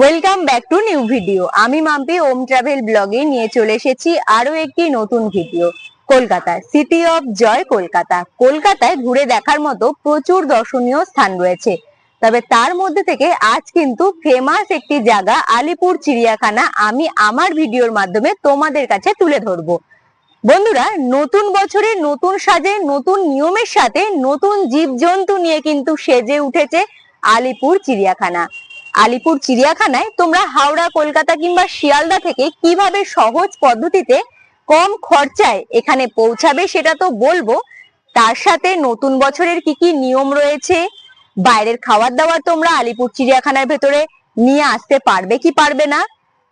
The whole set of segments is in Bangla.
Welcome back to new video আমি মাম্পি ওম ট্রাভেল ব্লগে নিয়ে চলে এসেছি আরও একটি নতুন video Kolkata city of joy Kolkata. কলকাতায় ঘুরে দেখার মতো প্রচুর দর্শনীয় স্থান রয়েছে। তবে তার মধ্যে থেকে আজ কিন্তু ফেমাস একটি জায়গা, আলিপুর চিড়িয়াখানা, আমি আমার ভিডিওর মাধ্যমে তোমাদের কাছে তুলে ধরবো। বন্ধুরা, নতুন বছরে নতুন সাজে, নতুন নিয়মের সাথে নতুন জীবজন্তু নিয়ে কিন্তু সেজে উঠেছে আলিপুর চিড়িয়াখানা। আলিপুর চিড়িয়াখানায় তোমরা হাওড়া, কলকাতা কিংবা শিয়ালদা থেকে কীভাবে সহজ পদ্ধতিতে কম খরচায় এখানে পৌঁছাবে সেটা তো বলব। তার সাথে নতুন বছরের কি কি নিয়ম রয়েছে? বাইরের খাবার দাবার তোমরা আলিপুর চিড়িয়াখানার ভেতরে নিয়ে আসতে পারবে কি পারবে না?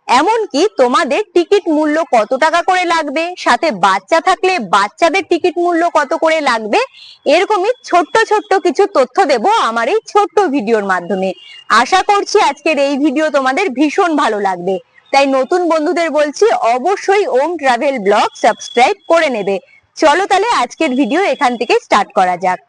এমনকি তোমাদের টিকিট মূল্য কত টাকা করে লাগবে? সাথে বাচ্চা থাকলে বাচ্চাদের টিকিট মূল্য কত করে লাগবে? এরকমই ছোট্ট ছোট্ট কিছু তথ্য দেব আমার এই ছোট্ট ভিডিওর মাধ্যমে। আশা করছি আজকের এই ভিডিও তোমাদের ভীষণ ভালো লাগবে। তাই নতুন বন্ধুদের বলছি, অবশ্যই ওম ট্রাভেল ব্লগ সাবস্ক্রাইব করে নেবে। চলো তাহলে আজকের ভিডিও এখান থেকে স্টার্ট করা যাক।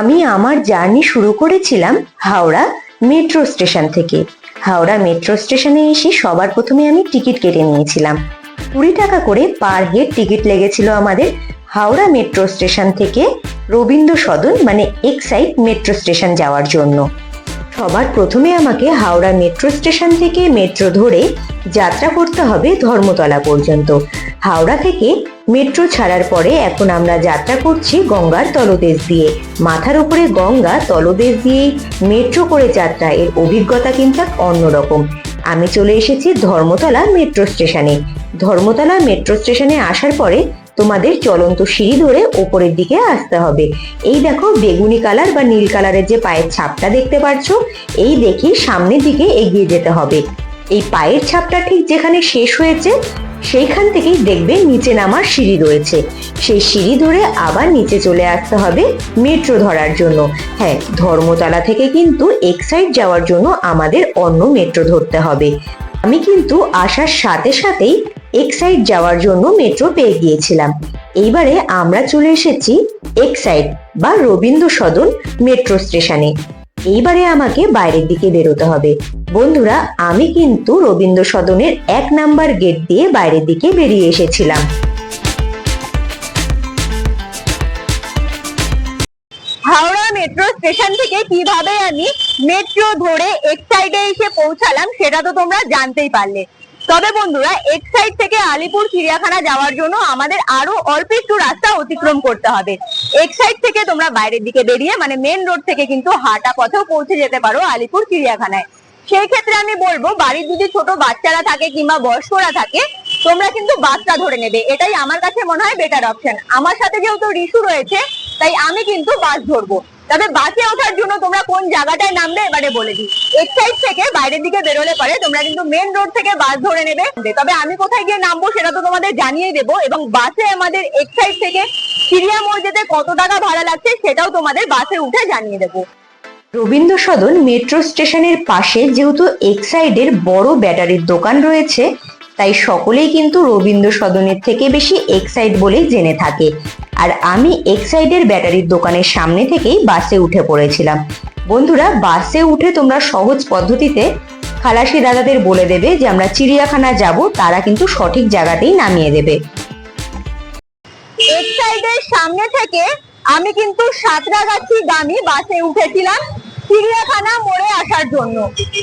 আমি আমার জার্নি শুরু করেছিলাম হাওড়া মেট্রো স্টেশন থেকে। হাওড়া মেট্রো স্টেশনে এসে সবার প্রথমে আমি টিকিট কেটে নিয়েছিলাম। কুড়ি টাকা করে পার হেড টিকিট লেগেছিল আমাদের হাওড়া মেট্রো স্টেশন থেকে রবীন্দ্র সদন মানে এক্সাইড মেট্রো স্টেশন যাওয়ার জন্য। সবার প্রথমে আমাকে হাওড়া মেট্রো স্টেশন থেকে মেট্রো ধরে যাত্রা করতে হবে ধর্মতলা পর্যন্ত। হাওড়া থেকে মেট্রো ছাড়ার পরে এখন আমরা যাত্রা করছি গঙ্গার তলদেশ দিয়ে। মাথার উপরে গঙ্গা তলদেশ দিয়ে মেট্রো করে যাত্রা। এর অভিজ্ঞতা কিন্তু অন্যরকম। আমি চলে এসেছি ধর্মতলা মেট্রো স্টেশনে। ধর্মতলা মেট্রো স্টেশনে আসার পরে তোমাদের চলন্ত সিঁড়ি ধরে ওপরের দিকে আসতে হবে। এই দেখো বেগুনি কালার বা নীল কালারের যে পায়ের ছাপটা দেখতে পাচ্ছো এই দেখে সামনের দিকে এগিয়ে যেতে হবে। এই পায়ের ছাপটা ঠিক যেখানে শেষ হয়েছে সেইখান থেকেই দেখবে নিচে নামার সিঁড়ি রয়েছে। সেই সিঁড়ি ধরে আবার নিচে চলে আসতে হবে মেট্রো ধরার জন্য। হ্যাঁ ধর্মতলা থেকে কিন্তু এক্সাইড যাওয়ার জন্য আমাদের অন্য মেট্রো ধরতে হবে। আমি কিন্তু আসার সাথে সাথেই এক্সাইড যাওয়ার জন্য মেট্রো পেয়ে গিয়েছিলাম। এইবারে আমরা চলে এসেছি এক্সাইড বা রবীন্দ্র সদন মেট্রো স্টেশনে। এইবারে আমাকে বাইরের দিকে বেরোতে হবে। বন্ধুরা, আমি কিন্তু রবীন্দ্র সদনের এক নাম্বার গেট দিয়ে বাইরের দিকে বেরিয়ে এসেছিলাম। হাওড়া মেট্রো স্টেশন থেকে কীভাবে আমি মেট্রো ধরে এক সাইডে এসে পৌঁছালাম, সেটা তো তোমরা জানতেই পারলে। তবে বন্ধুরা এক্সাইড থেকে আলিপুর চিড়িয়াখানা যাওয়ার জন্য আমাদের আরও অল্প একটু রাস্তা অতিক্রম করতে হবে। এক্সাইড থেকে তোমরা বাইরের দিকে বেরিয়ে মানে মেন রোড থেকে কিন্তু হাঁটা পথেও পৌঁছে যেতে পারো আলিপুর চিড়িয়াখানায়। সেই ক্ষেত্রে আমি বলব, বাড়ির যদি ছোট বাচ্চারা থাকে কিংবা বয়স্করা থাকে, তোমরা কিন্তু বাসটা ধরে নেবে। এটাই আমার কাছে মনে হয় বেটার অপশন আমার সাথে যেহেতু রিসু রয়েছে তাই আমি কিন্তু বাস ধরবো। তবে বাসে ওঠার জন্য তোমরা কোন জায়গাটায় নামবে এবারে বলে দিই। এক্সাইড থেকে বাইরের দিকে বেরোলে পরে তোমরা কিন্তু মেন রোড থেকে বাস ধরে নেবে। তবে আমি কোথায় গিয়ে নামবো সেটা তো তোমাদের জানিয়ে দেবো এবং বাসে আমাদের এক্সাইড থেকে চিড়িয়া মোড় যেতে কত টাকা ভাড়া লাগছে সেটাও তোমাদের বাসে উঠে জানিয়ে দেবো। রবীন্দ্র সদন মেট্রো স্টেশনের পাশে যেহেতু এক এক্সাইডের বড় ব্যাটারির দোকান রয়েছে, তাই সকলেই কিন্তু রবীন্দ্র সদনের থেকে বেশি এক্সাইড বলেই জেনে থাকে। আর আমি এক্সাইডের ব্যাটারির দোকানের সামনে থেকেই বাসে উঠে পড়েছিলাম। বন্ধুরা, বাসে উঠে তোমরা সহজ পদ্ধতিতে খালাসি দাদাদের বলে দেবে যে আমরা চিড়িয়াখানা যাব, তারা কিন্তু সঠিক জায়গাতেই নামিয়ে দেবে। এক্সাইডের সামনে থেকে আমি কিন্তু সাঁতরাগাছি গামী বাসে উঠেছিলাম চিড়িয়াখানা মোড়ে আসার জন্য।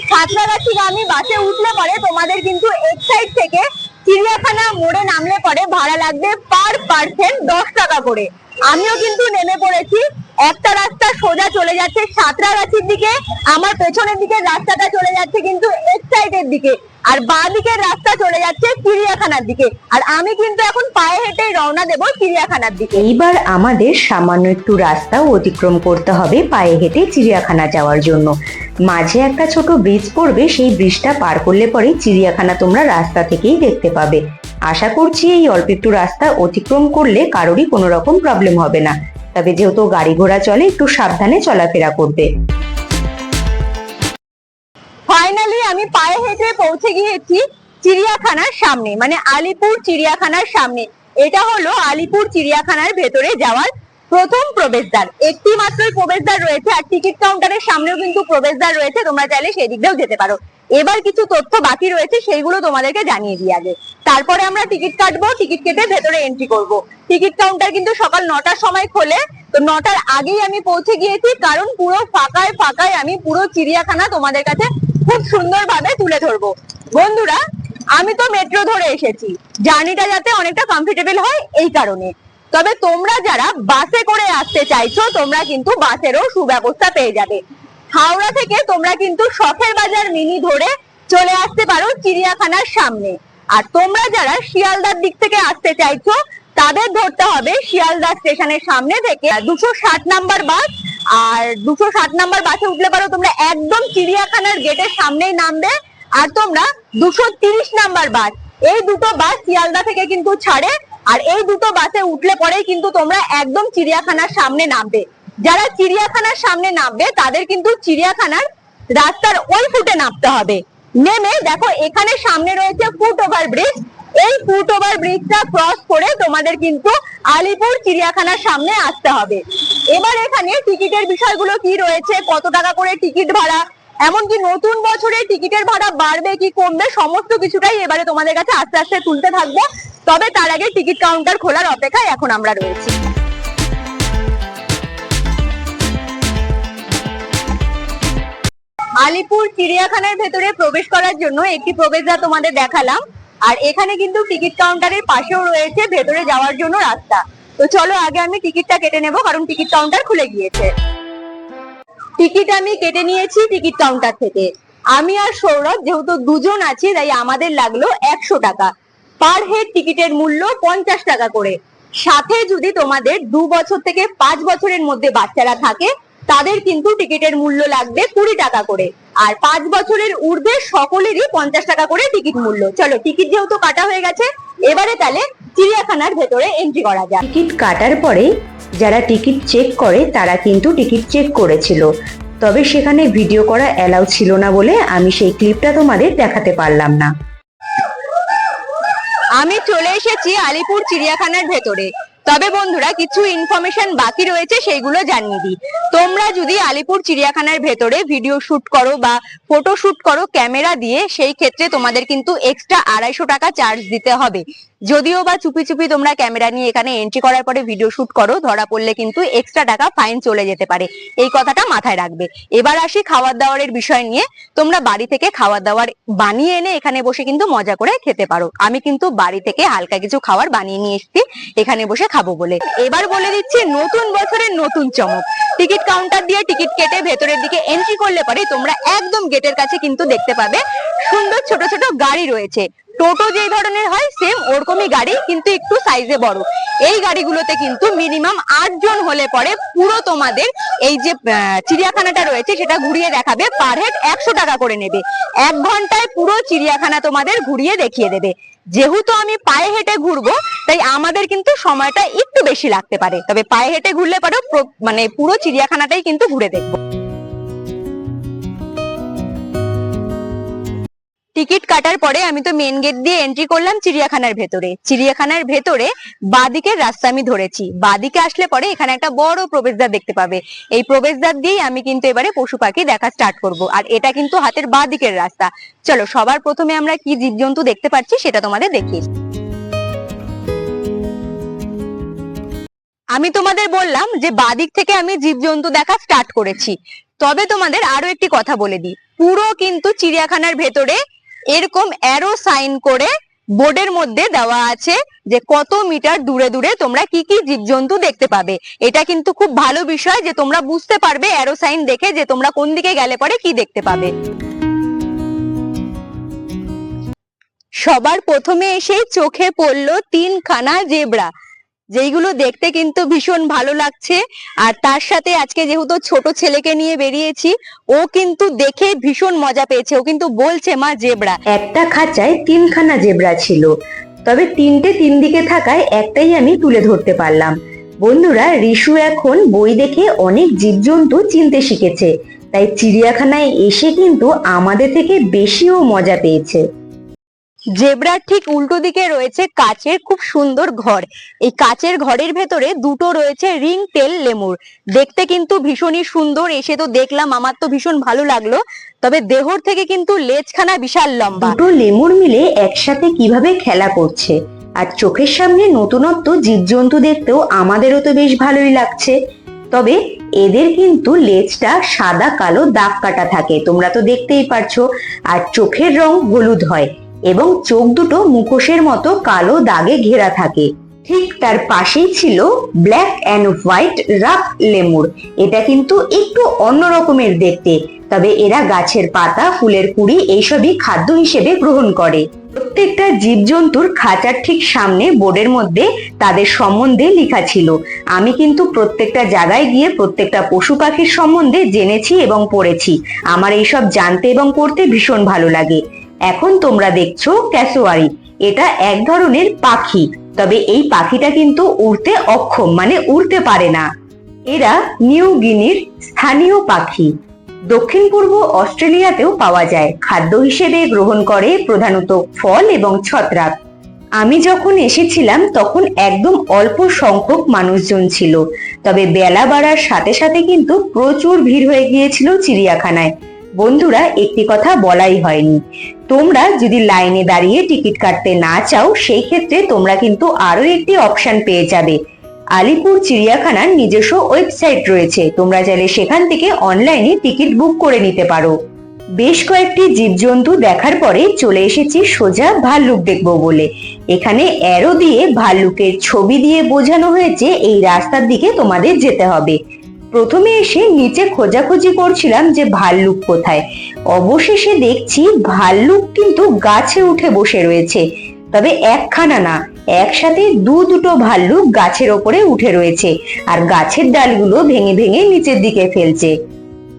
সাঁতরাগাছি গামী বাসে উঠলে পরে তোমাদের কিন্তু এক্সাইড থেকে চিড়িয়াখানা মোড়ে নামলে পরে ভাড়া লাগবে পার পার্সেন্ট দশ টাকা করে। আমিও কিন্তু নেমে পড়েছি। একটা রাস্তা সোজা চলে যাচ্ছে, সাঁতরাগাছির দিকে, আমার পেছনের দিকে রাস্তাটা চলে যাচ্ছে কিন্তু এক্সাইডের দিকে। আর বাঁ দিকের রাস্তা চলে যাচ্ছে চিড়িয়াখানার দিকে। আর আমি কিন্তু এখন পায়ে হেঁটে রওনা দেব চিড়িয়াখানার দিকে। এইবার আমাদের সামান্য একটু রাস্তা অতিক্রম করতে হবে পায়ে হেঁটে চিড়িয়াখানা যাওয়ার জন্য। মাঝে একটা ছোট ব্রিজ পড়বে, সেই ব্রিজটা পার করলে পরে চিড়িয়াখানা তোমরা রাস্তা থেকেই দেখতে পাবে। আশা করছি এই অল্প একটু রাস্তা অতিক্রম করলে কারোরই কোনো রকম প্রবলেম হবে না। তবে যেহেতু গাড়ি ঘোড়া চলে, একটু সাবধানে চলাফেরা করবে। ফাইনালি আমি পায়ে হেঁটে পৌঁছে গিয়েছি চিড়িয়াখানার সামনে মানে আলিপুর চিড়িয়াখানার সামনে। এটা হলো আলিপুর চিড়িয়াখানার ভেতরে যাওয়ার প্রথম প্রবেশদ্বার। একটি মাত্র প্রবেশদ্বার রয়েছে, আর টিকিট কাউন্টারের সামনেও কিন্তু প্রবেশদ্বার রয়েছে, তোমরা চাইলে সেই যেতে পারো। এবার কিছু তথ্য বাকি রয়েছে, সেইগুলো তোমাদেরকে জানিয়ে দিই আগে। তারপরে আমরা টিকিট কাটবো, টিকিট কেটে ভেতরে এন্ট্রি করব। টিকিট কাউন্টার কিন্তু সকাল নটার সময় খোলে। তো নটার আগেই আমি পৌঁছে গিয়েছি, কারণ পুরো ফাঁকায় ফাঁকায় আমি পুরো চিড়িয়াখানা তোমাদের কাছে খুব সুন্দরভাবে তুলে ধরবো। বন্ধুরা, আমি তো মেট্রো ধরে এসেছি। জার্নিটা যাতে অনেকটা কমফোর্টেবল হয়, এই কারণে। তবে তোমরা যারা বাসে করে আসতে চাইছো, তোমরা কিন্তু বাসেরও সুব্যবস্থা পেয়ে যাবে। হাওড়া থেকে তোমরা কিন্তু শখের বাজার মিনি ধরে চলে আসতে পারো চিড়িয়াখানার সামনে। আর তোমরা যারা শিয়ালদার দিক থেকে আসতে চাইছো, তাদের ধরতে হবে শিয়ালদা স্টেশনের সামনে থেকে দুশো ষাট নাম্বার বাস। আর দুশো ষাট নাম্বার বাসে উঠলে পারো তোমরা একদম চিড়িয়াখানার গেটের সামনেই নামবে। আর তোমরা দুশো তিরিশ নাম্বার বাস। এই দুটো বাস শিয়ালদা থেকে কিন্তু ছাড়ে। আর এই দুটো বাসে উঠলে পরেই কিন্তু তোমরা একদম চিড়িয়াখানার সামনে নামবে। যারা চিড়িয়াখানার সামনে নামবে, তাদের কিন্তু চিড়িয়াখানার রাস্তার ওই ফুটে নামতে হবে। নেমে দেখো, এখানে সামনে রয়েছে ফুট ওভার ব্রিজ এই ফুট ওভার ব্রিজটা ক্রস করে তোমাদের কিন্তু আলিপুর চিড়িয়াখানার সামনে আসতে হবে। এবার এখানে টিকিটের বিষয়গুলো কি রয়েছে, কত টাকা করে টিকিট ভাড়া, এমনকি নতুন বছরে টিকিটের ভাড়া বাড়বে, কি কমবে, সমস্ত কিছুটাই এবারে তোমাদের কাছে আস্তে আস্তে তুলতে থাকব। তবে তার আগে টিকিট কাউন্টার খোলার অপেক্ষায় এখন আমরা রয়েছি। আলিপুর চিড়িয়াখানার ভেতরে প্রবেশ করার জন্য একটি প্রবেশদ্বার তোমাদের দেখালাম। আর এখানে কিন্তু টিকিট কাউন্টারের পাশেও রয়েছে ভেতরে যাওয়ার জন্য রাস্তা। তো চলো, আগে আমি টিকিটটা কেটে নেব, কারণ টিকিট কাউন্টার খুলে গিয়েছে। টিকিট আমি কেটে নিয়েছি টিকিট কাউন্টার থেকে। আমি আর সৌরভ যেহেতু দুজন আছি, তাই আমাদের লাগল একশো টাকা। পার হেড টিকিটের মূল্য পঞ্চাশ টাকা করে। সাথে যদি তোমাদের দু বছর থেকে পাঁচ বছরের মধ্যে বাচ্চারা থাকে তাদের কিন্তু টিকিটের মূল্য লাগবে কুড়ি টাকা করে। আর পাঁচ বছরের ঊর্ধ্বে সকলেরই পঞ্চাশ টাকা করে টিকিট মূল্য। চলো টিকিট যেহেতু কাটা হয়ে গেছে এবারে তাহলে চিড়িয়াখানার ভেতরে এন্ট্রি করা যায় টিকিট কাটার পরে যারা টিকিট চেক করে তারা কিন্তু টিকিট চেক করেছিল। তবে সেখানে ভিডিও করা অ্যালাউ ছিল না বলে আমি সেই ক্লিপটা তোমাদের দেখাতে পারলাম না। আমি চলে এসেছি আলিপুর চিড়িয়াখানার ভেতরে। তবে বন্ধুরা, কিছু ইনফরমেশন বাকি রয়েছে, সেইগুলো জানিয়ে দিই। তোমরা যদি আলিপুর চিড়িয়াখানার ভেতরে ভিডিও শুট করো বা ফটো শুট করো ক্যামেরা দিয়ে, সেই ক্ষেত্রে তোমাদের কিন্তু এক্সট্রা আড়াইশো টাকা চার্জ দিতে হবে। যদিও বা চুপি চুপি তোমরা ক্যামেরা নিয়ে এখানে এন্ট্রি করার পরে ভিডিও শুট করো, ধরা পড়লে কিন্তু এক্সট্রা টাকা ফাইন চলে যেতে পারে। এই কথাটা মাথায় রাখবে। এবার আসি খাবার দাওয়ারের বিষয় নিয়ে। তোমরা বাড়ি থেকে খাবার দাবার বানিয়ে এনে এখানে বসে কিন্তু মজা করে খেতে পারো। আমি কিন্তু বাড়ি থেকে হালকা কিছু খাবার বানিয়ে নিয়ে এসেছি, এখানে বসে খাব বলে। এবার বলে দিচ্ছি নতুন বছরের নতুন চমক। টিকিট কাউন্টার দিয়ে টিকিট কেটে ভেতরের দিকে এন্ট্রি করলে পরে তোমরা একদম গেটের কাছে কিন্তু দেখতে পাবে সুন্দর ছোট ছোট গাড়ি রয়েছে। টোটো যেই ধরনের হয় সেম ওরকমই গাড়ি, কিন্তু একটু সাইজে বড়। এই গাড়িগুলোতে কিন্তু মিনিমাম আট জন হলে পরে পুরো তোমাদের এই যে চিড়িয়াখানাটা রয়েছে, সেটা ঘুরিয়ে দেখাবে পার হেড একশো টাকা করে নেবে। এক ঘন্টায় পুরো চিড়িয়াখানা তোমাদের ঘুরিয়ে দেখিয়ে দেবে। যেহেতু আমি পায়ে হেঁটে ঘুরবো, তাই আমাদের কিন্তু সময়টা একটু বেশি লাগতে পারে। তবে পায়ে হেঁটে ঘুরলে পারো মানে পুরো চিড়িয়াখানাটাই কিন্তু ঘুরে দেখব। টিকিট কাটার পরে আমি তো মেন গেট দিয়ে এন্ট্রি করলাম চিড়িয়াখানার ভেতরে। চিড়িয়াখানার ভেতরে বাদিকের রাস্তা আমি ধরেছি। বাদিকে আসলে পরে এখানে একটা বড় প্রবেশদ্বার দেখতে পাবে। এই প্রবেশদ্বার দিয়েই আমি কিন্তু এবারে পশু পাখি দেখা স্টার্ট করব। আর এটা কিন্তু হাতের বাদিকের রাস্তা। চলো, সবার প্রথমে আমরা কি জীবজন্তু দেখতে পাচ্ছি সেটা তোমাদের দেখিয়ে আমি তোমাদের বললাম যে বাদিক থেকে আমি জীবজন্তু দেখা স্টার্ট করেছি। তবে তোমাদের আরও একটি কথা বলে দিই। পুরো কিন্তু চিড়িয়াখানার ভেতরে এরকম অ্যারো সাইন করে বোর্ডের মধ্যে দেওয়া আছে যে কত মিটার দূরে দূরে তোমরা কি কি জীবজন্তু দেখতে পাবে। এটা কিন্তু খুব ভালো বিষয় যে তোমরা বুঝতে পারবে অ্যারো সাইন দেখে যে তোমরা কোন দিকে গেলে পরে কি দেখতে পাবে। সবার প্রথমে এসে চোখে পড়ল তিনখানা জেব্রা। যেইগুলো দেখতে কিন্তু ভীষণ ভালো লাগছে। আর তার সাথে আজকে যেহেতু ছোট ছেলেকে নিয়ে বেরিয়েছি, ও কিন্তু দেখে ভীষণ মজা পেয়েছে। ও কিন্তু বলছে, মা, জেব্রা। একটা খাঁচায় তিনখানা জেব্রা ছিল। তবে তিনটে তিন দিকে থাকায় একটাই আমি তুলে ধরতে পারলাম। বন্ধুরা, রিশু এখন বই দেখে অনেক জীবজন্তু চিনতে শিখেছে। তাই চিড়িয়াখানায় এসে কিন্তু আমাদের থেকে বেশিও মজা পেয়েছে। জেব্রার ঠিক উল্টো দিকে রয়েছে কাচের খুব সুন্দর ঘর। এই কাচের ঘরের ভেতরে দুটো রয়েছে রিং টেল লেমুর। দেখতে কিন্তু ভীষণই সুন্দর, এসে তো দেখলাম, আমার তো ভীষণ ভালো লাগল। তবে দেহর থেকে কিন্তু লেজখানা বিশাল লম্বা। দুটো লেমুর মিলে একসাথে কীভাবে খেলা করছে? আর চোখের সামনে নতুনত্ব জীবজন্তু দেখতেও আমাদেরও তো বেশ ভালোই লাগছে। তবে এদের কিন্তু লেজটা সাদা কালো দাগ কাটা থাকে, তোমরা তো দেখতেই পারছ। আর চোখের রং হলুদ হয়। এবং চোখ দুটো মুখোশের মতো কালো দাগে ঘেরা থাকে। ঠিক তার পাশেই ছিল black and white ruff lemur. এটা কিন্তু একটু অন্য রকমের দেখতে, তবে এরা গাছের পাতা, ফুলের কুড়ি এইসবই খাদ্য হিসেবে গ্রহণ করে। প্রত্যেকটা জীবজন্তুর খাঁচার ঠিক সামনে বোর্ডের মধ্যে তাদের সম্বন্ধে লেখা ছিল। আমি কিন্তু প্রত্যেকটা জায়গায় গিয়ে প্রত্যেকটা পশু পাখির সম্বন্ধে জেনেছি এবং পড়েছি। আমার এইসব জানতে এবং পড়তে ভীষণ ভালো লাগে। এখন তোমরা দেখছ ক্যাসোয়ারি। এটা এক ধরনের পাখি, তবে এই পাখিটা কিন্তু উড়তে অক্ষম মানে উড়তে পারে না। এরা নিউ গিনির স্থানীয় পাখি। দক্ষিণ পূর্ব অস্ট্রেলিয়াতেও পাওয়া যায়। খাদ্য হিসেবে গ্রহণ করে প্রধানত ফল এবং ছত্রাক। আমি যখন এসেছিলাম, তখন একদম অল্প সংখ্যক মানুষজন ছিল। তবে বেলা বাড়ার সাথে সাথে কিন্তু প্রচুর ভিড় হয়ে গিয়েছিল চিড়িয়াখানায়। বন্ধুরা, একটি কথা বলাই হয়নি। তোমরা যদি লাইনে দাঁড়িয়ে টিকিট কাটতে না চাও, সেই ক্ষেত্রে তোমরা কিন্তু আরও একটি অপশন পেয়ে যাবে। আলিপুর চিড়িয়াখানার নিজস্ব ওয়েবসাইট রয়েছে। তোমরা চাইলে সেখান থেকে অনলাইনে টিকিট বুক করে নিতে পারো। বেশ কয়েকটি জীবজন্তু দেখার পরে চলে এসেছি সোজা ভাল্লুক দেখব বলে। এখানে অ্যারো দিয়ে ভাল্লুকের ছবি দিয়ে বোঝানো হয়েছে, এই রাস্তার দিকে তোমাদের যেতে হবে। প্রথমে এসে নিচে খোঁজাখুঁজি করছিলাম যে ভাল্লুক কোথায়। অবশেষে দেখছি ভাল্লুক কিন্তু গাছে উঠে বসে রয়েছে। তবে একখানা না, একসাথে দু দুটো ভাল্লুক গাছের ওপরে উঠে রয়েছে আর গাছের ডালগুলো ভেঙে ভেঙে নিচের দিকে ফেলছে।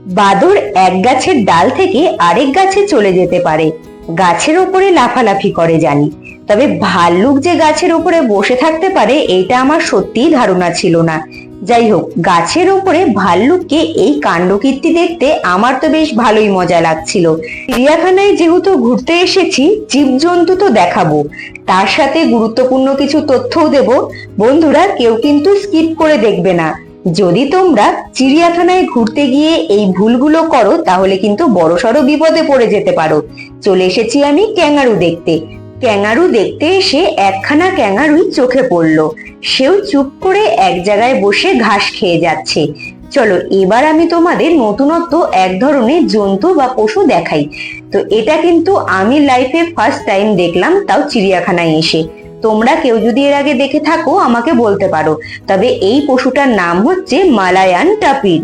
বাদর এক গাছের ডাল থেকে আরেক গাছে চলে যেতে পারে। গাছের ওপরে লাফালাফি করে জানি। তবে ভাল্লুক যে গাছের ওপরে বসে থাকতে পারে, এটা আমার সত্যিই ধারণা ছিল না। যাই হোক গাছের ওপরে ভাল্লুককে এই কাণ্ডকীর্তি দেখতে আমার তো বেশ ভালোই মজা লাগছিল। চিড়িয়াখানায় যেহেতু ঘুরতে এসেছি, জীবজন্তু তো দেখাবো। তার সাথে গুরুত্বপূর্ণ কিছু তথ্যও দেব। বন্ধুরা, কেউ কিন্তু স্কিপ করে দেখবে না। যদি তোমরা চিড়িয়াখানায় ঘুরতে গিয়ে এই ভুলগুলো করো, তাহলে কিন্তু বড়সড় বিপদে পড়ে যেতে পারো। চলে এসেছি আমি ক্যাঙ্গারু দেখতে। ক্যাঙ্গারু দেখতে এসে একখানা ক্যাঙারুই চোখে পড়ল। সেও চুপ করে এক জায়গায় বসে ঘাস খেয়ে যাচ্ছে। চলো, এবার আমি তোমাদের নতুনত্ব এক ধরনের জন্তু বা পশু দেখাই। তো এটা কিন্তু আমি লাইফে ফার্স্ট টাইম দেখলাম, তাও চিড়িয়াখানায় এসে। তোমরা কেউ যদি এর আগে দেখে থাকো, আমাকে বলতে পারো। তবে এই পশুটার নাম হচ্ছে মালায়ান টাপির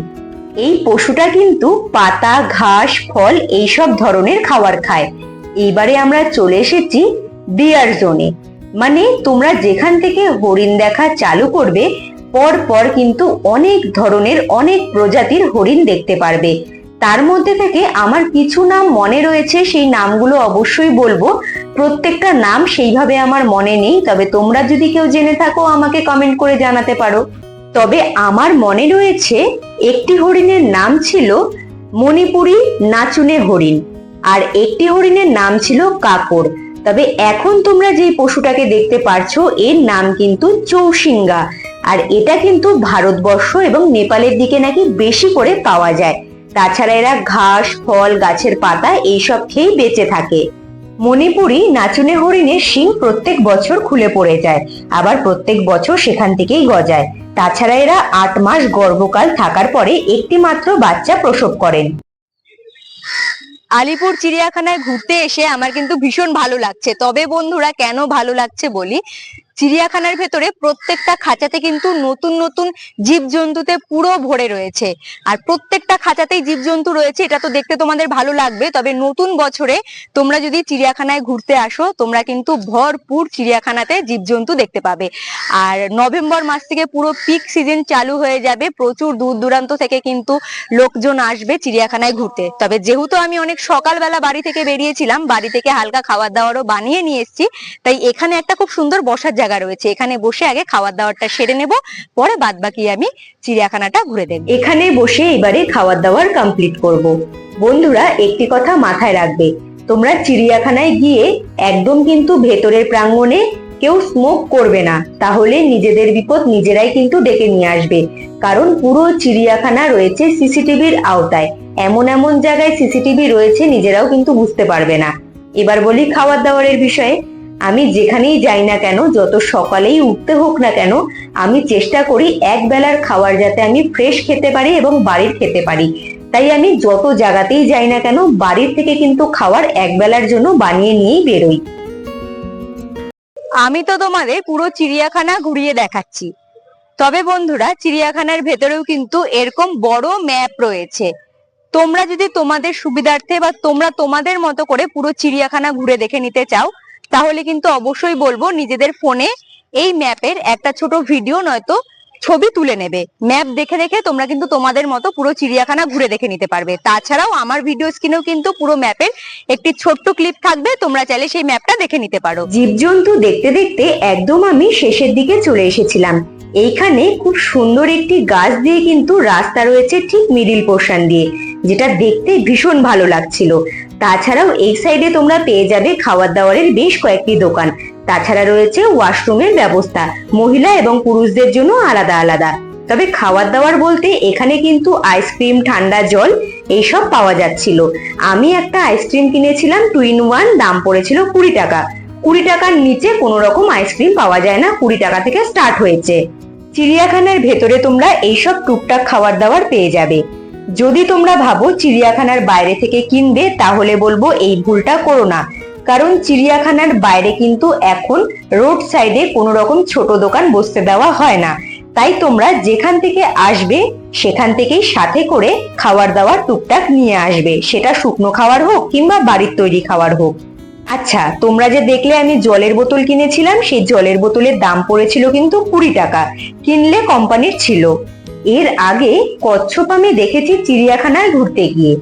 এই পশুটা কিন্তু পাতা, ঘাস, ফল এইসব ধরনের খাবার খায়। এইবারে আমরা চলে এসেছি ডিয়ার জোনে মানে তোমরা যেখান থেকে হরিণ দেখা চালু করবে পর পর কিন্তু অনেক ধরনের অনেক প্রজাতির হরিণ দেখতে পারবে। তার মধ্যে থেকে আমার কিছু নাম মনে রয়েছে, সেই নামগুলো অবশ্যই বলব। প্রত্যেকটা নাম সেইভাবে আমার মনে নেই, তবে তোমরা যদি কেউ জেনে থাকো, আমাকে কমেন্ট করে জানাতে পারো। তবে আমার মনে রয়েছে, একটি হরিণের নাম ছিল মণিপুরি নাচুনে হরিণ, আর একটি হরিণের নাম ছিল কাকর তবে এখন তোমরা যেই পশুটাকে দেখতে পারছ, এর নাম কিন্তু চৌসিঙ্গা আর এটা কিন্তু ভারতবর্ষ এবং নেপালের দিকে নাকি বেশি করে পাওয়া যায়। তাছাড়া এরা ঘাস, ফল, গাছের পাতা এইসব খেয়েই বেঁচে থাকে। মণিপুরি নাচুনে হরিণের শিং প্রত্যেক বছর খুলে পড়ে যায়, আবার প্রত্যেক বছর সেখান থেকেই গজায়। তাছাড়া এরা আট মাস গর্ভকাল থাকার পরে একটি মাত্র বাচ্চা প্রসব করেন। আলিপুর চিড়িয়াখানায় ঘুরতে এসে আমার কিন্তু ভীষণ ভালো লাগছে। তবে বন্ধুরা, কেন ভালো লাগছে বলি? চিড়িয়াখানার ভেতরে প্রত্যেকটা খাঁচাতে কিন্তু নতুন নতুন জীবজন্তুতে পুরো ভরে রয়েছে। আর প্রত্যেকটা খাঁচাতেই জীবজন্তু রয়েছে, এটা তো দেখতে তোমাদের ভালো লাগবে। তবে নতুন বছরে তোমরা যদি চিড়িয়াখানায় ঘুরতে আসো, তোমরা কিন্তু ভরপুর চিড়িয়াখানাতে জীবজন্তু দেখতে পাবে। আর নভেম্বর মাস থেকে পুরো পিক সিজন চালু হয়ে যাবে। প্রচুর দূর দূরান্ত থেকে কিন্তু লোকজন আসবে চিড়িয়াখানায় ঘুরতে। তবে যেহেতু আমি অনেক সকালবেলা বাড়ি থেকে বেরিয়েছিলাম, বাড়ি থেকে হালকা খাবার দাবারও বানিয়ে নিয়ে এসেছি, তাই এখানে একটা খুব সুন্দর বসার জায়গা রয়েছে। এখানে বসে আগে খাবার দাবারটা সেরে নেব, পরে বাদ বাকি আমি চিড়িয়াখানাটা ঘুরে দেখব। এখানে বসে এবারে খাবার দাবার কমপ্লিট করব। বন্ধুরা, একটি কথা মাথায় রাখবে, তোমরা চিড়িয়াখানায় গিয়ে একদম কিন্তু ভেতরের প্রাঙ্গণে কেউ স্মোক করবে না। তাহলে নিজেদের বিপদ নিজেরাই কিন্তু ডেকে নিয়ে আসবে। কারণ পুরো চিড়িয়াখানা রয়েছে সিসিটিভির আওতায়। এমন এমন জায়গায় সিসিটিভি রয়েছে, নিজেরাও কিন্তু বুঝতে পারবে না। এবার বলি খাবার দাবারের বিষয়ে। আমি যেখানেই যাই না কেন, যত সকালেই উঠতে হোক না কেন, আমি চেষ্টা করি এক বেলার খাবার যাতে আমি ফ্রেশ খেতে পারি এবং বাড়ির খেতে পারি। তাই আমি যত জায়গাতেই যাই না কেন, বাড়ির থেকে কিন্তু খাবার এক বেলার জন্য বানিয়ে নিয়েই বেরোই। আমি তো তোমাদের পুরো চিড়িয়াখানা ঘুরিয়ে দেখাচ্ছি। তবে বন্ধুরা, চিড়িয়াখানার ভেতরেও কিন্তু এরকম বড় ম্যাপ রয়েছে। তোমরা যদি তোমাদের সুবিধার্থে বা তোমরা তোমাদের মতো করে পুরো চিড়িয়াখানা ঘুরে দেখে নিতে চাও তাহলে কিন্তু অবশ্যই বলব নিজেদের ফোনে এই ম্যাপের একটা ছোট ভিডিও নয়তো ছবি তুলে নেবে। ম্যাপ দেখে দেখে তোমরা কিন্তু তোমাদের মতো পুরো চিড়িয়াখানা ঘুরে দেখে নিতে পারবে। তাছাড়াও আমার ভিডিও স্ক্রিনেও কিন্তু পুরো ম্যাপের একটি ছোট্ট ক্লিপ থাকবে, তোমরা চাইলে সেই ম্যাপটা দেখে নিতে পারো। জীবজন্তু দেখতে দেখতে একদম আমি শেষের দিকে চলে এসেছিলাম। এইখানে খুব সুন্দর একটি গাছ দিয়ে কিন্তু রাস্তা রয়েছে ঠিক মিডিল পোর্শন দিয়ে। যেটা দেখতে ভীষণ ভালো লাগছিল। তাছাড়াও এই সাইডে তোমরা পেয়ে যাবে খাবার দাবারের বেশ কয়েকটি দোকান। তাছাড়া রয়েছে ওয়াশরুমের ব্যবস্থা। মহিলা এবং পুরুষদের জন্য আলাদা আলাদা। তবে খাবার দাবার বলতে এখানে কিন্তু আইসক্রিম ঠান্ডা জল এইসব পাওয়া যাচ্ছিল। আমি একটা আইসক্রিম কিনেছিলাম টু ইন ওয়ান দাম পড়েছিল কুড়ি টাকা। কুড়ি টাকার নিচে কোনো রকম আইসক্রিম পাওয়া যায় না, কুড়ি টাকা থেকে স্টার্ট হয়েছে। চিড়িয়াখানার ভেতরে তোমরা এইসব টুকটাক খাবার দাবার পেয়ে যাবে। যদি তোমরা ভাবো চিড়িয়াখানার বাইরে থেকে কিনবে, তাহলে বলব এই ভুলটা করো না। কারণ চিড়িয়াখানার বাইরে কিন্তু এখন রোড সাইডে কোনো রকম ছোট দোকান বসতে দেওয়া হয় না। তাই তোমরা যেখান থেকে আসবে, সেখান থেকেই সাথে করে খাবার দাবার টুকটাক নিয়ে আসবে। সেটা শুকনো খাওয়ার হোক কিংবা বাড়ির তৈরি খাওয়ার হোক। আচ্ছা তোমরা যে দেখলে আমি জলের বোতল কিনেছিলাম, সেই জলের বোতলের দাম পড়েছিল কিন্তু কুড়ি টাকা। কিনলে কোম্পানির ছিল। এর আগে কচ্ছপ আমি দেখেছি চিড়িয়াখানায় ঘুরতে গিয়ে।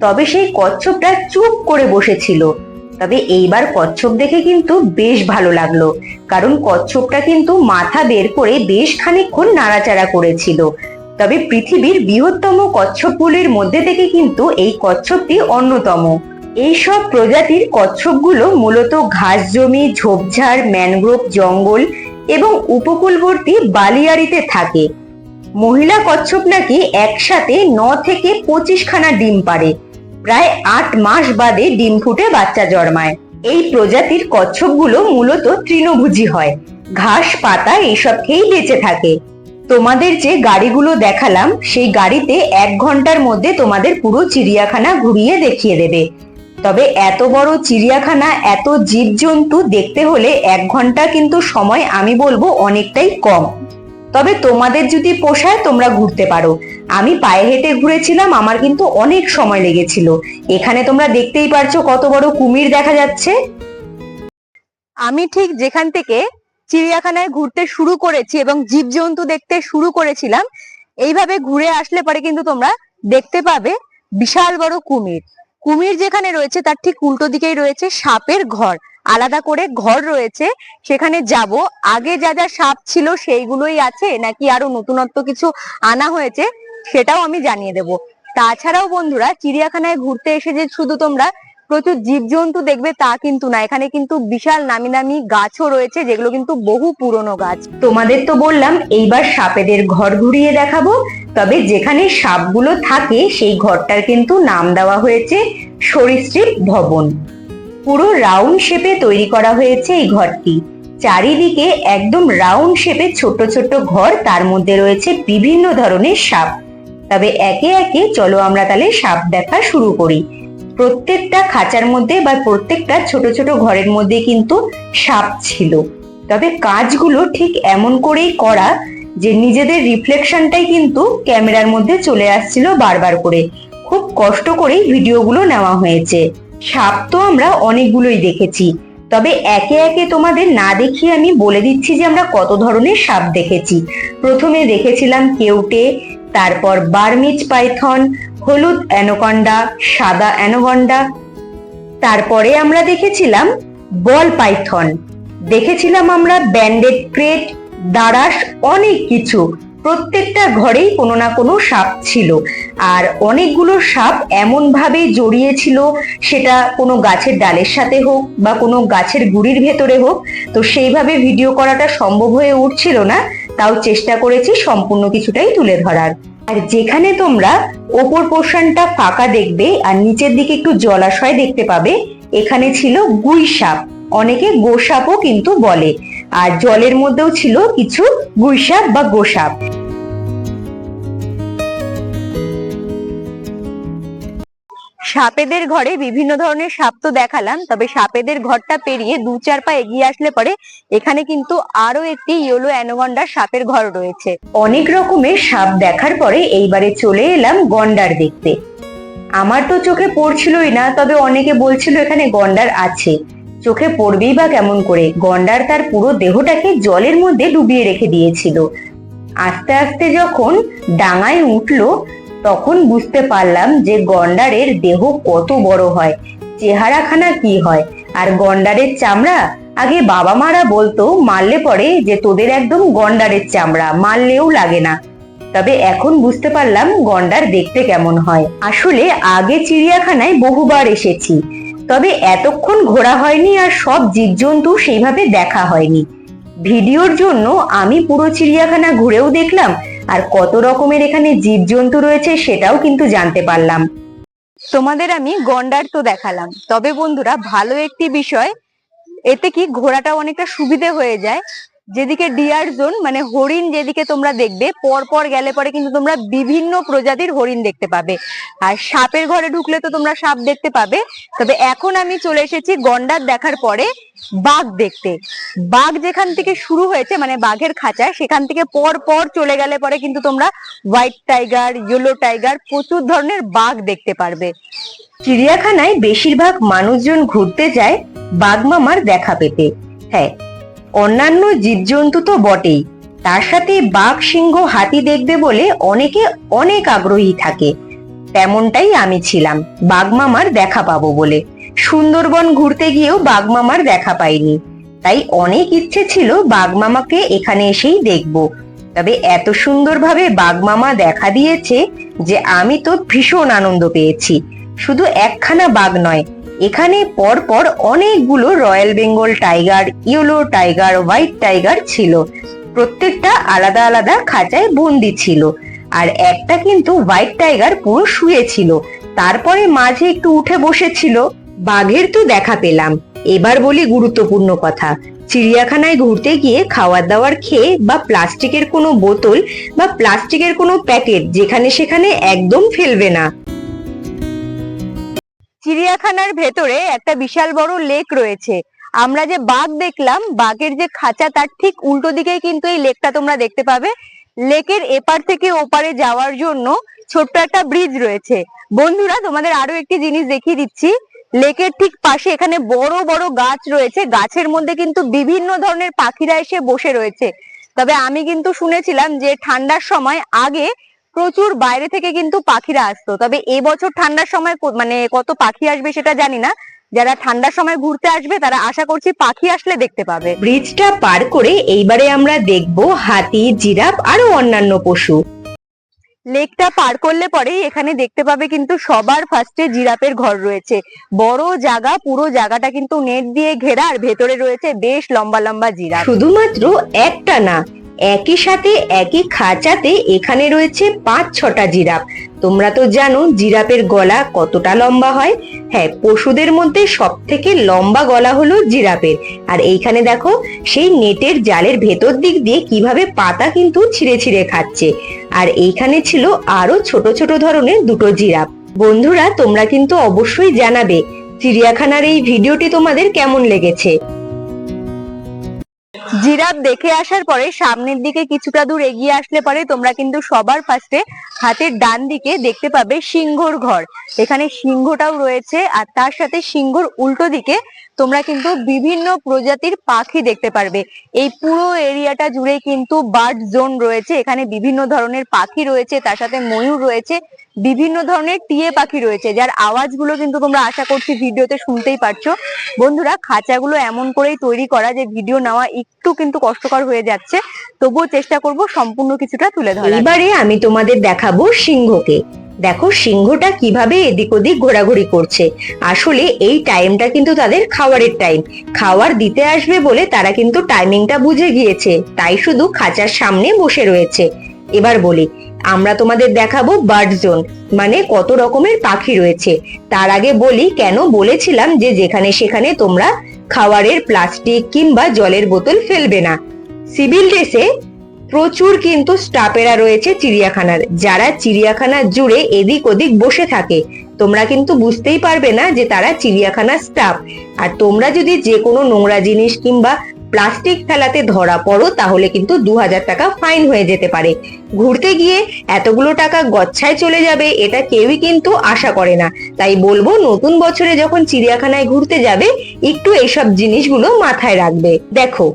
তবে সেই কচ্ছপটা চুপ করে বসেছিল। তবে এইবার কচ্ছপ দেখে কিন্তু বেশ ভালো লাগল। কারণ কচ্ছপটা কিন্তু মাথা বের করে বেশ খানিকক্ষণ নাড়াচাড়া করেছিল। তবে পৃথিবীর বৃহত্তম কচ্ছপগুলির মধ্যে থেকে কিন্তু এই কচ্ছপটি অন্যতম। এই সব প্রজাতির কচ্ছপগুলো মূলত ঘাস জমি, ঝোপঝাড়, ম্যানগ্রোভ, জঙ্গল এবং উপকূলবর্তী বালিয়াড়িতে থাকে। মহিলা কচ্ছপ নাকি একসাথে ন থেকে পঁচিশ খানা ডিম পারে প্রায় আট মাস বাদে ডিম ফুটে বাচ্চা জন্মায়। এই প্রজাতির কচ্ছপগুলো মূলত তৃণভোজী হয়। ঘাস, পাতা এইসব খেয়েই বেঁচে থাকে। তোমাদের যে গাড়িগুলো দেখালাম, সেই গাড়িতে এক ঘণ্টার মধ্যে তোমাদের পুরো চিড়িয়াখানা ঘুরিয়ে দেখিয়ে দেবে। তবে এত বড় চিড়িয়াখানা, এত জীবজন্তু দেখতে হলে এক ঘণ্টা কিন্তু সময় আমি বলব অনেকটাই কম। তবে তোমাদের যদি পোষায় তোমরা ঘুরতে পারো। আমি পায়ে হেঁটে ঘুরেছিলাম, আমার কিন্তু অনেক সময় লেগেছিল। এখানে তোমরা দেখতেই পারছ কত বড় কুমির দেখা যাচ্ছে। আমি ঠিক যেখান থেকে চিড়িয়াখানায় ঘুরতে শুরু করেছি এবং জীবজন্তু দেখতে শুরু করেছিলাম, এইভাবে ঘুরে আসলে পরে কিন্তু তোমরা দেখতে পাবে বিশাল বড় কুমির। কুমির যেখানে রয়েছে, তার ঠিক উল্টো দিকেই রয়েছে সাপের ঘর। আলাদা করে ঘর রয়েছে, সেখানে যাব। আগে যা যা সাপ ছিল সেইগুলোই আছে, নাকি আরও নতুনত্ব কিছু আনা হয়েছে, সেটাও আমি জানিয়ে দেব। তাছাড়াও বন্ধুরা, চিড়িয়াখানায় ঘুরতে এসে যে শুধু তোমরা প্রচুর জীবজন্তু দেখবে তা কিন্তু না। এখানে কিন্তু বিশাল নামি নামি গাছও রয়েছে, যেগুলো কিন্তু বহু পুরনো গাছ। তোমাদের তো বললাম, এইবার সাপেদের ঘর ঘুরিয়ে দেখাবো। তবে যেখানে সাপগুলো থাকে, সেই ঘরটার কিন্তু নাম দেওয়া হয়েছে সরীসৃপ ভবন। পুরো রাউন্ড শেপে তৈরি করা হয়েছে এই ঘরটি। চারিদিকে একদম রাউন্ড শেপে ছোট ছোট ঘর, তার মধ্যে রয়েছে বিভিন্ন ধরনের সাপ। তবে একে একে, চলো আমরা তাহলে সাপ দেখা শুরু করি। প্রত্যেকটা খাঁচার মধ্যে বা প্রত্যেকটা ছোট ছোট ঘরের মধ্যে কিন্তু সাপ ছিল। তবে কাজগুলো ঠিক এমন করেই করা যে নিজেদের রিফ্লেকশনটাই কিন্তু ক্যামেরার মধ্যে চলে আসছিল বারবার করে। খুব কষ্ট করেই ভিডিওগুলো নেওয়া হয়েছে। সাপ তো আমরা অনেকগুলোই দেখেছি। তবে একে একে তোমাদের না দেখিয়ে আমি বলে দিচ্ছি যে আমরা কত ধরনের সাপ দেখেছি। প্রথমে দেখেছিলাম কেউটে, তারপর বার্মিজ পাইথন, হলুদ অ্যানোকন্ডা, সাদা অ্যানোকন্ডা তারপরে আমরা দেখেছিলাম বল পাইথন। দেখেছিলাম আমরা ব্যান্ডেড ক্রেট দারাস অনেক কিছু। প্রত্যেকটা ঘরেই কোনো না কোনো সাপ ছিল। আর অনেকগুলো সাপ এমন ভাবে জড়িয়েছিল, সেটা কোনো গাছের ডালের সাথে হোক বা কোনো গাছের গুড়ির ভেতরে হোক। তো সেইভাবে ভিডিও করাটা সম্ভব হয়ে উঠছিল না, তাও চেষ্টা করেছি সম্পূর্ণ কিছুটাই তুলে ধরার। আর যেখানে তোমরা ওপর পোর্শনটা ফাঁকা দেখবে আর নিচের দিকে একটু জলাশয় দেখতে পাবে, এখানে ছিল গুই সাপ। অনেকে গোসাপও কিন্তু বলে। আর জলের মধ্যেও ছিল কিছু গুইসাপ বা গোসাপ। সাপেদের ঘরে বিভিন্ন ধরনের সাপ তো দেখালাম, তবে সাপেদের ঘরটা পেরিয়ে দু চার পা এগিয়ে আসলে পরে এখানে কিন্তু আরও একটি ইয়েলো অ্যানোগন্ডার সাপের ঘর রয়েছে। অনেক রকমের সাপ দেখার পরে এইবারে চলে এলাম গন্ডার দেখতে। আমার তো চোখে পড়ছিলই না, তবে অনেকে বলছিল এখানে গন্ডার আছে। চোখে পড়বেই বা কেমন করে? গন্ডার তার পুরো দেহটাকে জলের মধ্যে ডুবিয়ে রেখে দিয়েছিল। আস্তে আস্তে যখন ডাঙায় উঠল, তখন বুঝতে পারলাম যে গন্ডারের দেহ কত বড় হয়, চেহারাখানা কি হয়। আর গন্ডারের চামড়া? আগে বাবা মারা বলতো, মারলে পরে যে তোদের একদম গন্ডারের চামড়া, মারলেও লাগে না। তবে এখন বুঝতে পারলাম গন্ডার দেখতে কেমন হয়। আসলে আগে চিড়িয়াখানায় বহুবার এসেছি। তবে এতক্ষণ ঘোরা হয়নি আর সব জীবজন্তু সেইভাবে দেখা হয়নি। ভিডিওর জন্য আমি পুরো চিড়িয়াখানা ঘুরেও দেখলাম আর কত রকমের এখানে জীবজন্তু রয়েছে সেটাও কিন্তু জানতে পারলাম। তোমাদের আমি গন্ডার তো দেখালাম। তবে বন্ধুরা, ভালো একটি বিষয়, এতে কি ঘোরাটা অনেকটা সুবিধে হয়ে যায়। যেদিকে ডিয়ার জোন মানে হরিণ যেদিকে তোমরা দেখবে পর পর গেলে পরে কিন্তু তোমরা বিভিন্ন প্রজাতির হরিণ দেখতে পাবে। আর সাপের ঘরে ঢুকলে তো তোমরা সাপ দেখতে পাবে। তবে এখন আমি চলে এসেছি গন্ডার দেখার পরে বাঘ দেখতে। বাঘ যেখান থেকে শুরু হয়েছে মানে বাঘের খাঁচা, সেখান থেকে পর পর চলে গেলে পরে কিন্তু তোমরা হোয়াইট টাইগার ইয়েলো টাইগার প্রচুর ধরনের বাঘ দেখতে পারবে। চিড়িয়াখানায় বেশিরভাগ মানুষজন ঘুরতে যায় বাঘমামার দেখা পেতে। হ্যাঁ অন্যান্য জীবজন্তু তো বটেই। তার সাথে বাঘ, সিংহ, হাতি দেখবে বলে অনেকে অনেক আগ্রহী থাকে। তেমনটাই আমি ছিলাম। বাঘমামার দেখা পাবো বলে। সুন্দরবন ঘুরতে গিয়েও বাঘমামার দেখা পাইনি। তাই অনেক ইচ্ছে ছিল বাঘমামাকে এখানে এসেই দেখব। তবে এত সুন্দরভাবে বাঘমামা দেখা দিয়েছে যে আমি তো ভীষণ আনন্দ পেয়েছি। শুধু একখানা বাঘ নয় এখানে পরপর অনেকগুলো royal Bengal tiger, yellow tiger, white tiger ছিল। প্রত্যেকটা আলাদা আলাদা খাঁচায় বন্দি ছিল। আর একটা কিন্তু হোয়াইট টাইগার পুরো শুয়ে ছিল। তারপরে মাঝে একটু উঠে বসেছিল। বাঘের তো দেখা পেলাম। এবার বলি গুরুত্বপূর্ণ কথা। চিড়িয়াখানায় ঘুরতে গিয়ে খাওয়ার দাওয়ার খেয়ে বা প্লাস্টিকের কোনো বোতল বা প্লাস্টিকের কোনো প্যাকেট যেখানে সেখানে একদম ফেলবে না। চিড়িয়াখানার ভেতরে একটা বিশাল বড় লেক রয়েছে। আমরা যে বাঘ দেখলাম, বাঘের যে খাঁচা তার ঠিক উল্টো দিকেই কিন্তু এই লেকটা তোমরা দেখতে পাবে। লেকের এপার থেকে ওপারে যাওয়ার জন্য ছোট্ট একটা ব্রিজ রয়েছে। বন্ধুরা, তোমাদের আরও একটি জিনিস দেখিয়ে দিচ্ছি। লেকের ঠিক পাশে এখানে বড় বড় গাছ রয়েছে। গাছের মধ্যে কিন্তু বিভিন্ন ধরনের পাখিরা এসে বসে রয়েছে। তবে আমি কিন্তু শুনেছিলাম যে ঠান্ডার সময় আগে প্রচুর বাইরে থেকে কিন্তু পাখিরা আসতো। তবে এবছর ঠান্ডার সময় মানে কত পাখি আসবে সেটা জানি না। যারা ঠান্ডার সময় ঘুরতে আসবে তারা আশা করছি পাখি আসলে দেখতে পাবে। ব্রিজটা পার করে এইবারে আমরা দেখব হাতি জিরাফ আরও অন্যান্য পশু। লেকটা পার করলে পরেই এখানে দেখতে পাবে কিন্তু সবার ফার্স্টে জিরাফের ঘর রয়েছে। বড় জায়গা পুরো জায়গাটা কিন্তু নেট দিয়ে ঘেরা আর ভেতরে রয়েছে বেশ লম্বা লম্বা জিরাফ। শুধুমাত্র একটা না একই সাথে একই খাঁচাতে এখানে রয়েছে পাঁচ, ছটা জিরাফ। তোমরা তো জানো জিরাফের গলা কতটা লম্বা হয়। হ্যাঁ পশুদের মধ্যে সব থেকে লম্বা গলা হলো জিরাফের। আর এইখানে দেখো, সেই নেটের জালের ভেতর দিক দিয়ে কীভাবে পাতা কিন্তু ছিঁড়ে ছিঁড়ে খাচ্ছে। আর এইখানে ছিল আরও ছোট ছোট ধরনের দুটো জিরাফ। বন্ধুরা, তোমরা কিন্তু অবশ্যই জানাবে। চিড়িয়াখানার এই ভিডিওটি তোমাদের কেমন লেগেছে? জিরাফ দেখে আসার পরে সামনের দিকে কিছুটা দূর এগিয়ে আসলে পরে তোমরা কিন্তু সবার ফার্স্টে হাতের ডান দিকে দেখতে পাবে সিংহর ঘর। এখানে সিংহটাও রয়েছে আর তার সাথে সিংহর উল্টো দিকে তোমরা কিন্তু বিভিন্ন প্রজাতির পাখি দেখতে পারবে। এই পুরো এরিয়াটা জুড়ে কিন্তু বার্ড জোন রয়েছে। এখানে বিভিন্ন ধরনের পাখি রয়েছে, তার সাথে ময়ূর রয়েছে, বিভিন্ন ধরনের টিয়ে পাখি রয়েছে, যার আওয়াজগুলো কিন্তু তোমরা আশা করছি ভিডিওতে শুনতেই পারছ। বন্ধুরা, খাঁচাগুলো এমন করেই তৈরি করা যে ভিডিও নেওয়া একটু কিন্তু কষ্টকর হয়ে যাচ্ছে। তবুও চেষ্টা করব সম্পূর্ণ কিছুটা তুলে ধরা এবারে আমি তোমাদের দেখাবো সিংহকে। দেখো, সিংহটা কীভাবে এদিক ওদিক ঘোরাঘুরি করছে। আসলে এই টাইমটা কিন্তু তাদের খাওয়ারের টাইম খাওয়ার দিতে আসবে বলে তারা কিন্তু টাইমিংটা বুঝে গিয়েছে। তাই শুধু খাঁচার সামনে বসে রয়েছে। এবার বলি, আমরা তোমাদের দেখাবো বার্ড জোন মানে কত রকমের পাখি রয়েছে। তার আগে বলি, কেন বলেছিলাম যে যেখানে সেখানে তোমরা খাওয়ারের প্লাস্টিক কিংবা জলের বোতল ফেলবে না। সিভিল ড্রেসে প্রচুর কিন্তু স্টাফেরা রয়েছে চিড়িয়াখানার, যারা চিড়িয়াখানা জুড়ে এদিক ওদিক বসে থাকে। তোমরা কিন্তু বুঝতেই পারবে না যে তারা চিড়িয়াখানার স্টাফ। আর তোমরা যদি যে কোনো নোংরা জিনিস কিংবা প্লাস্টিক ফেলাতে ধরা পড়ো, তাহলে কিন্তু দু হাজার টাকা ফাইন হয়ে যেতে পারে। ঘুরতে গিয়ে এতগুলো টাকা গচ্ছায় চলে যাবে, এটা কেউই কিন্তু আশা করে না। তাই বলব, নতুন বছরে যখন চিড়িয়াখানায় ঘুরতে যাবে, একটু এইসব জিনিসগুলো মাথায় রাখবে। দেখো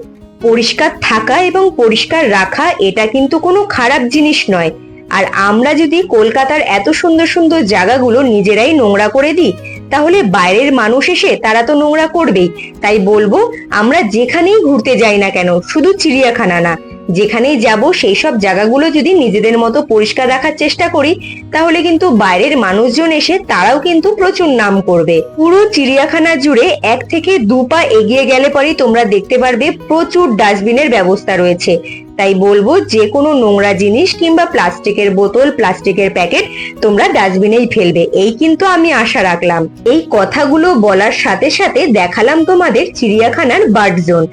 পরিষ্কার থাকা এবং পরিষ্কার রাখা এটা কিন্তু কোনো খারাপ জিনিস নয়। আর আমরা যদি কলকাতার এত সুন্দর সুন্দর জায়গাগুলো নিজেরাই নোংরা করে দিই, তাহলে বাইরের মানুষ এসে তারা তো নোংরা করবেই। তাই বলব, আমরা যেখানেই ঘুরতে যাই না কেন, শুধু চিড়িয়াখানা না। যেখানেই যাব, সেই সব জায়গাগুলো যদি নিজেদের মতো পরিষ্কার রাখার চেষ্টা করি, তাহলে কিন্তু বাইরের মানুষজন এসে তারাও কিন্তু প্রচুর নাম করবে। পুরো চিড়িয়াখানা জুড়ে এক থেকে দু পা এগিয়ে গেলে পরেই তোমরা দেখতে পারবে প্রচুর ডাস্টবিনের ব্যবস্থা রয়েছে। তাই বলব যে কোনো নোংরা জিনিস কিংবা প্লাস্টিকের বোতল, প্লাস্টিকের প্যাকেট তোমরা ডাস্টবিনেই ফেলবে। এই কিন্তু আমি আশা রাখলাম। এই কথাগুলো বলার সাথে সাথে দেখালাম তোমাদের চিড়িয়াখানার বার্ড জোন।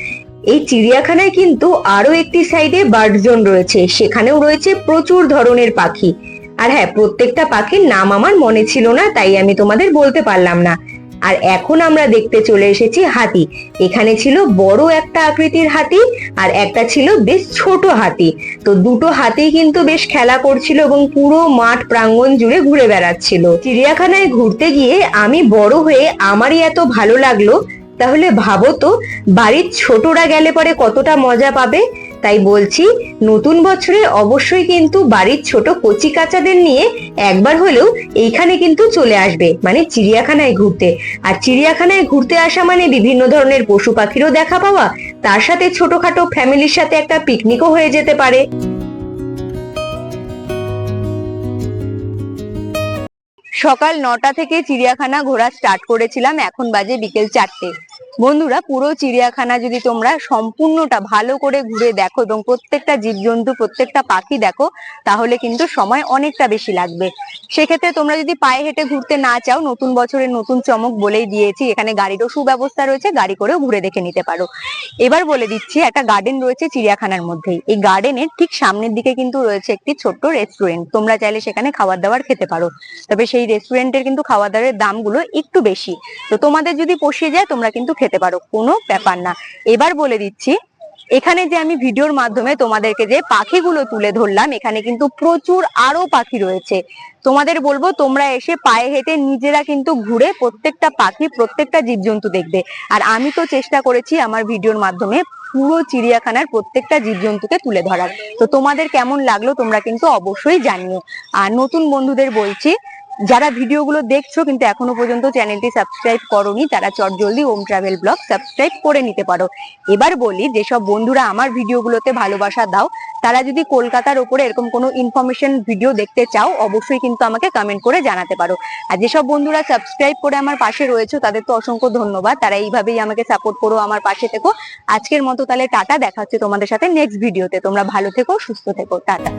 এই চিড়িয়াখানায় কিন্তু আরও একটি সাইডে বার্ড জোন রয়েছে। সেখানেও রয়েছে প্রচুর ধরনের পাখি। আর হ্যাঁ প্রত্যেকটা পাখির নাম আমার মনে ছিল না, তাই আমি তোমাদের বলতে পারলাম না। আর এখন আমরা দেখতে চলে এসেছি হাতি। এখানে ছিল বড় একটা আকৃতির হাতি আর একটা ছিল বেশ ছোট হাতি। তো দুটো হাতি কিন্তু বেশ খেলা করছিল এবং পুরো মাঠ প্রাঙ্গণ জুড়ে ঘুরে বেড়াচ্ছিল। চিড়িয়াখানায় ঘুরতে গিয়ে আমি বড় হয়ে আমারই এত ভালো লাগল তাহলে ভাবো তো, বাড়ির ছোটরা গেলে পরে কতটা মজা পাবে? তাই বলছি, নতুন বছরে অবশ্যই কিন্তু বাড়ির ছোট কচি কাচাদের নিয়ে একবার হলেও এইখানে কিন্তু চলে আসবে মানে চিড়িয়াখানায় ঘুরতে। আর চিড়িয়াখানায় ঘুরতে আসা মানে বিভিন্ন ধরনের পশু পাখিরও দেখা পাওয়া, তার সাথে ছোটখাটো ফ্যামিলির সাথে একটা পিকনিকও হয়ে যেতে পারে। সকাল নটা থেকে চিড়িয়াখানা ঘোরা স্টার্ট করেছিলাম, এখন বাজে বিকেল চারটে। বন্ধুরা, পুরো চিড়িয়াখানা যদি তোমরা সম্পূর্ণটা ভালো করে ঘুরে দেখো এবং প্রত্যেকটা জীবজন্তু, প্রত্যেকটা পাখি দেখো, তাহলে কিন্তু সময় অনেকটা বেশি লাগবে। সেক্ষেত্রে তোমরা যদি পায়ে হেঁটে ঘুরতে না চাও, নতুন বছরের নতুন চমক বলেই দিয়েছি, এখানে গাড়িরও সুব্যবস্থা রয়েছে গাড়ি করেও ঘুরে দেখে নিতে পারো। এবার বলে দিচ্ছি, একটা গার্ডেন রয়েছে চিড়িয়াখানার মধ্যেই। এই গার্ডেনের ঠিক সামনের দিকে কিন্তু রয়েছে একটি ছোট্ট রেস্টুরেন্ট। তোমরা চাইলে সেখানে খাবার দাবার খেতে পারো। তবে সেই রেস্টুরেন্টের কিন্তু খাওয়া দাওয়ার দামগুলো একটু বেশি। তো তোমাদের যদি পোষিয়ে যায়, তোমরা কিন্তু খেতে পারো, কোনো ব্যাপার না। এবার বলে দিচ্ছি, এখানে যে আমি ভিডিওর মাধ্যমে তোমাদেরকে যে পাখিগুলো তুলে ধরলাম, এখানে কিন্তু প্রচুর আরও পাখি রয়েছে। তোমাদের বলব, তোমরা এসে পায়ে হেঁটে নিজেরা কিন্তু ঘুরে প্রত্যেকটা পাখি, প্রত্যেকটা জীবজন্তু দেখবে। আর আমি তো চেষ্টা করেছি আমার ভিডিওর মাধ্যমে পুরো চিড়িয়াখানার প্রত্যেকটা জীবজন্তুকে তুলে ধরার। তো তোমাদের কেমন লাগল তোমরা কিন্তু অবশ্যই জানিও। আর নতুন বন্ধুদের বলছি যারা ভিডিওগুলো দেখছ কিন্তু এখনও পর্যন্ত চ্যানেলটি সাবস্ক্রাইব করনি, তারা চটজলদি ওম ট্রাভেল ব্লগ সাবস্ক্রাইব করে নিতে পারো। এবার বলি, যেসব বন্ধুরা আমার ভিডিওগুলোতে ভালোবাসা দাও, তারা যদি কলকাতার ওপরে এরকম কোনো ইনফরমেশন ভিডিও দেখতে চাও, অবশ্যই কিন্তু আমাকে কমেন্ট করে জানাতে পারো। আর যেসব বন্ধুরা সাবস্ক্রাইব করে আমার পাশে রয়েছে, তাদের তো অসংখ্য ধন্যবাদ। তারা এইভাবেই আমাকে সাপোর্ট করো, আমার পাশে থেকো। আজকের মতো তাহলে টাটা, দেখা হচ্ছে তোমাদের সাথে নেক্সট ভিডিওতে তোমরা ভালো থেকো, সুস্থ থেকো, টাটা।